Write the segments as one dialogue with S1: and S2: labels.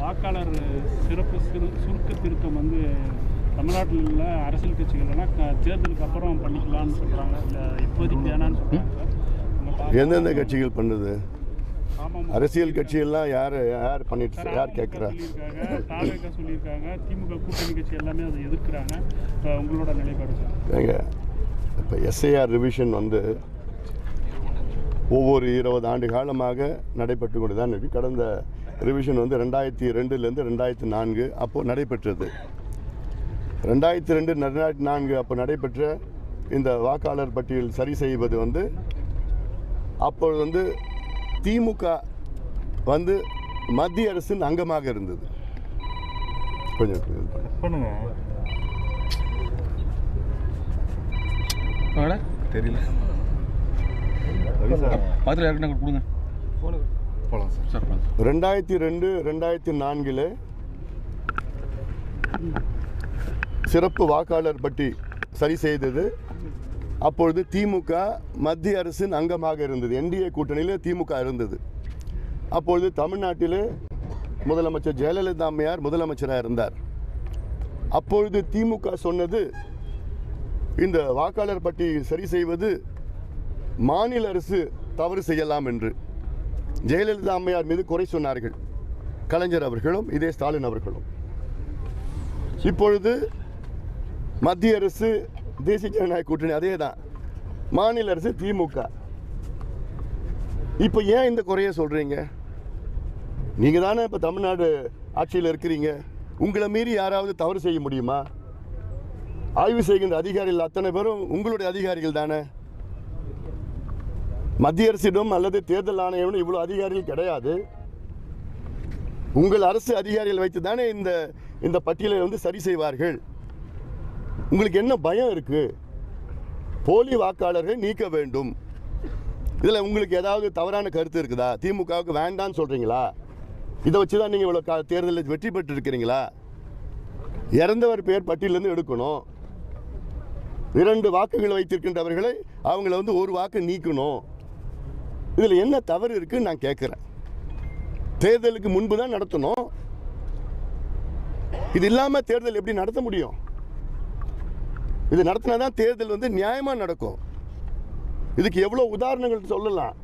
S1: வாக்காளர் சிறப்பு சிறு சுருக்க திருத்தம் வந்து தமிழ்நாட்டில் உள்ள அரசியல் கட்சிகள்லாம் தேர்தலுக்கு அப்புறம் பண்ணிக்கலாம்னு சொல்கிறாங்க இல்லை இப்போதைக்கு வேணான்னு சொல்கிறாங்க
S2: எந்தெந்த கட்சிகள் பண்ணுது? அரசியல் கட்சியெல்லாம் யார் யார் பண்ணிட்டு யார் கேட்குறா
S1: சொல்லியிருக்காங்க தாவேக்கா சொல்லியிருக்காங்க திமுக கூட்டணி கட்சி எல்லாமே அதை எதிர்க்கிறாங்க. உங்களோட நிலைப்பாடு
S2: ஏங்க இப்போ எஸ்ஐஆர் ரிவிஷன் வந்து ஒவ்வொரு இருபது ஆண்டு காலமாக நடைபெற்று கொண்டு தான் இருக்குது கடந்த ரிவிஷன் வந்து ரெண்டாயிரத்தி ரெண்டுலேருந்து ரெண்டாயிரத்தி நான்கு அப்போது நடைபெற்றது. ரெண்டாயிரத்தி ரெண்டு ரெண்டாயிரத்தி நான்கு அப்போ நடைபெற்ற இந்த வாக்காளர் பட்டியல் சரி செய்வது வந்து அப்பொழுது வந்து திமுக வந்து மத்திய அரசின் அங்கமாக இருந்தது. கொஞ்சம்
S3: தெரியல. பக்கத்தில் யாருக்குன்னா கொடுங்க. போகலாம் சார். சார்
S2: ரெண்டாயிரத்தி ரெண்டு ரெண்டாயிரத்தி நான்கில் சிறப்பு வாக்காளர் பட்டி சரி செய்தது. அப்பொழுது திமுக மத்திய அரசின் அங்கமாக இருந்தது. என்டிஏ கூட்டணியில் திமுக இருந்தது. அப்பொழுது தமிழ்நாட்டிலே முதலமைச்சர் ஜெயலலிதா அம்மையார் முதலமைச்சராக இருந்தார். அப்பொழுது திமுக சொன்னது இந்த வாக்காளர் பட்டி சரி செய்வது மாநில அரசு தவறு செய்யலாம் என்று. ஜெயலலிதா அம்மையார் மீது குறை சொன்னார்கள். கலைஞர் அவர்களும் இதே ஸ்டாலின் அவர்களும். இப்பொழுது மத்திய அரசு தேசிய ஜனநாயக கூட்டணி அதே தான் மாநில அரசு திமுக. இப்போ ஏன் இந்த குறைய சொல்கிறீங்க நீங்கள் தானே இப்போ தமிழ்நாடு ஆட்சியில் இருக்கிறீங்க. உங்களை மீறி யாராவது தவறு செய்ய முடியுமா? ஆய்வு செய்கின்ற அதிகாரிகள் அத்தனை பேரும் உங்களுடைய அதிகாரிகள் தானே? மத்திய அரசிடம் அல்லது தேர்தல் ஆணையம் இவ்வளவு அதிகாரிகள் கிடையாது. உங்கள் அரசு அதிகாரிகள் வைத்து தானே இந்த இந்த பட்டியலை வந்து சரி செய்வார்கள். உங்களுக்கு என்ன பயம் இருக்கு? போலி வாக்காளர்களை நீக்க வேண்டும். இதில் உங்களுக்கு ஏதாவது தவறான கருத்து இருக்குதா? திமுகவுக்கு வேண்டான்னு சொல்கிறீங்களா இதை வச்சு தான் நீங்கள் இவ்வளோ கா- தேர்தலில் வெற்றி பெற்று இருக்கிறீங்களா இறந்தவர் பேர் பட்டியலேருந்து எடுக்கணும். இரண்டு வாக்குகள் வைத்திருக்கின்றவர்களை அவங்கள வந்து ஒரு வாக்கு நீக்கணும். இதில் என்ன தவறு இருக்குன்னு நான் கேட்குறேன் தேர்தலுக்கு முன்பு தான் நடத்தணும். இது இல்லாமல் தேர்தல் எப்படி நடத்த முடியும்? இது நடத்தினா தான் தேர்தல் வந்து நியாயமாக நடக்கும். இதுக்கு எவ்வளோ உதாரணங்கள் சொல்லலாம்.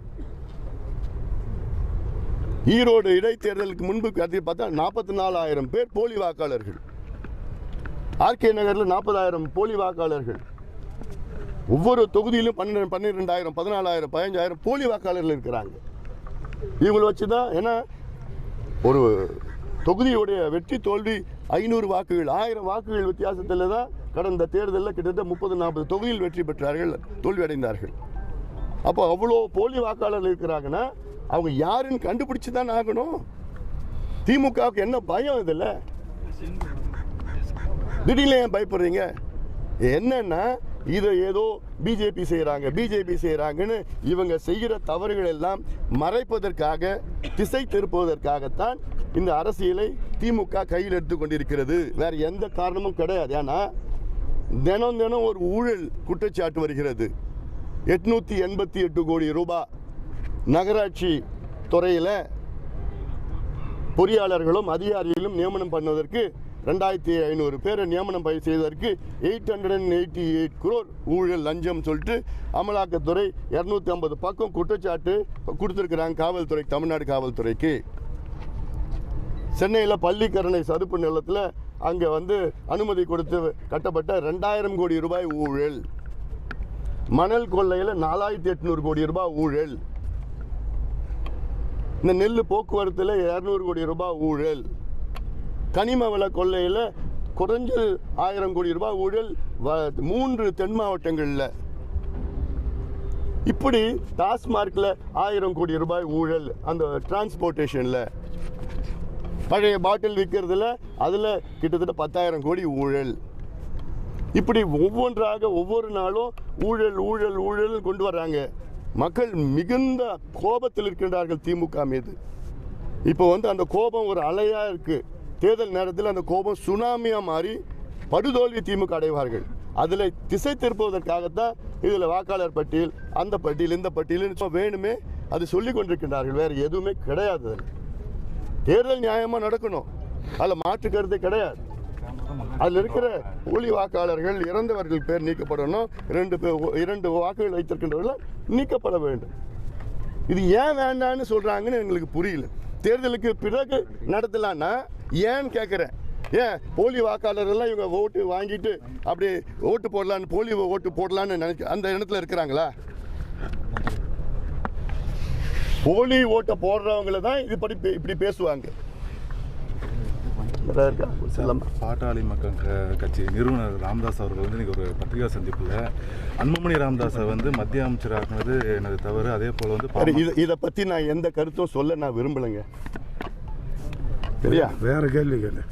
S2: ஈரோடு இடைத்தேர்தலுக்கு முன்பு பார்த்தா நாற்பத்தி நாலாயிரம் பேர் போலி வாக்காளர்கள். ஆர்கே நகரில் நாற்பதாயிரம் போலி வாக்காளர்கள். ஒவ்வொரு தொகுதியிலும் பன்னெண்டு பன்னிரெண்டாயிரம் பதினாலாயிரம் பதினஞ்சாயிரம் போலி வாக்காளர்கள் இருக்கிறாங்க. இவங்களை வச்சு தான் ஏன்னா ஒரு தொகுதியுடைய வெற்றி தோல்வி ஐநூறு வாக்குகள் ஆயிரம் வாக்குகள் வித்தியாசத்தில் தான் கடந்த தேர்தலில் கிட்டத்தட்ட முப்பது நாற்பது தொகுதியில் வெற்றி பெற்றார்கள் தோல்வி அடைந்தார்கள் அப்போ அவ்வளோ போலி வாக்காளர்கள் இருக்கிறாங்கன்னா அவங்க யாருன்னு கண்டுபிடிச்சு தான் ஆகணும். திமுகவுக்கு என்ன பயம் இதில்? திடீர்னு ஏன் பயப்படுறீங்க? என்னன்னா இதை ஏதோ பிஜேபி செய்கிறாங்க பிஜேபி செய்கிறாங்கன்னு இவங்க செய்கிற தவறுகள் எல்லாம் மறைப்பதற்காக திசை திருப்புவதற்காகத்தான் இந்த அரசியலை திமுக கையில் எடுத்துக்கொண்டிருக்கிறது வேறு வேற எந்த காரணமும் கிடையாது. ஏன்னா தினம் தினம் ஒரு ஊழல் குற்றச்சாட்டு வருகிறது. எட்நூத்தி எண்பத்தி எட்டு கோடி ரூபாய் நகராட்சி துறையில் பொறியாளர்களும் அதிகாரிகளும் நியமனம் பண்ணுவதற்கு ரெண்டாயிரத்தி ஐநூறு பேரை நியமனம் பயிர் செய்வதற்கு eight hundred and eighty eight crore ஊழல் லஞ்சம் சொல்லிட்டு அமலாக்கத்துறை இரநூத்தி ஐம்பது பக்கம் குற்றச்சாட்டு கொடுத்துருக்குறாங்க காவல்துறை தமிழ்நாடு காவல்துறைக்கு. சென்னையில் பள்ளிக்கரணை சதுப்பு நிலத்தில் அங்கே வந்து அனுமதி கொடுத்து கட்டப்பட்ட ரெண்டாயிரம் கோடி ரூபாய் ஊழல். மணல் கொள்ளையில் நாலாயிரத்தி எட்நூறு கோடி ரூபாய் ஊழல். இந்த நெல் போக்குவரத்தில் இரநூறு கோடி ரூபாய் ஊழல். கனிம வள கொள்ளையில் குறைஞ்சது ஆயிரம் கோடி ரூபாய் ஊழல் வ- மூன்று தென் மாவட்டங்களில். இப்படி டாஸ்மார்க்கில் ஆயிரம் கோடி ரூபாய் ஊழல் அந்த டிரான்ஸ்போர்ட்டேஷனில். பழைய பாட்டில் விற்கிறதுல அதில் கிட்டத்தட்ட பத்தாயிரம் கோடி ஊழல். இப்படி ஒவ்வொன்றாக ஒவ்வொரு நாளும் ஊழல் ஊழல் ஊழல் கொண்டு வர்றாங்க. மக்கள் மிகுந்த கோபத்தில் இருக்கின்றார்கள் திமுக மீது. இப்போ வந்து அந்த கோபம் ஒரு அலையாக இருக்குது தேர்தல் நேரத்தில் அந்த கோபம் சுனாமியாக மாறி படுதோல்வி திமுக அடைவார்கள். அதில் திசை திருப்புவதற்காகத்தான் இதில் வாக்காளர் பட்டியல் அந்த பட்டியல் இந்த பட்டியல் வேணுமே அது சொல்லி கொண்டிருக்கின்றார்கள். வேறு எதுவுமே கிடையாது அதில். தேர்தல் நியாயமாக நடக்கணும். அதில் மாற்று கருத்து கிடையாது. அதில் இருக்கிற ஒளி வாக்காளர்கள் இறந்தவர்கள் பேர் நீக்கப்படணும். இரண்டு பேர் இரண்டு வாக்குகள் வைத்திருக்கின்றவர்கள் நீக்கப்பட வேண்டும். இது ஏன் வேண்டான்னு சொல்கிறாங்கன்னு எங்களுக்கு புரியல. தேர்தலுக்கு பிறகு நடத்தலான்னா ஏன்னு கேட்குறேன் ஏன்? போலி வாக்காளர்கள்லாம் இவங்க ஓட்டு வாங்கிட்டு அப்படி ஓட்டு போடலான்னு போலி ஓட்டு போடலான்னு நினைக்க அந்த இடத்துல இருக்கிறாங்களா? போலி ஓட்டை போடுறவங்கள தான் இது படி பே- இப்படி பேசுவாங்க. வேற இருக்கா? செல்லம்மா.
S3: பாட்டாளி மக்கள் க- கட்சி நிறுவனர் ராமதாஸ் அவர்கள் வந்து இன்னைக்கு ஒரு பத்திரிகா சந்திப்பில் அன்புமணி ராமதாஸை வந்து மத்திய அமைச்சராக்குனது எனது தவறு அதே போல் வந்து
S2: இதை இதை பற்றி நான் எந்த கருத்தும் சொல்ல நான் விரும்பலைங்க சரியா
S4: வேற கேள்வி கேளு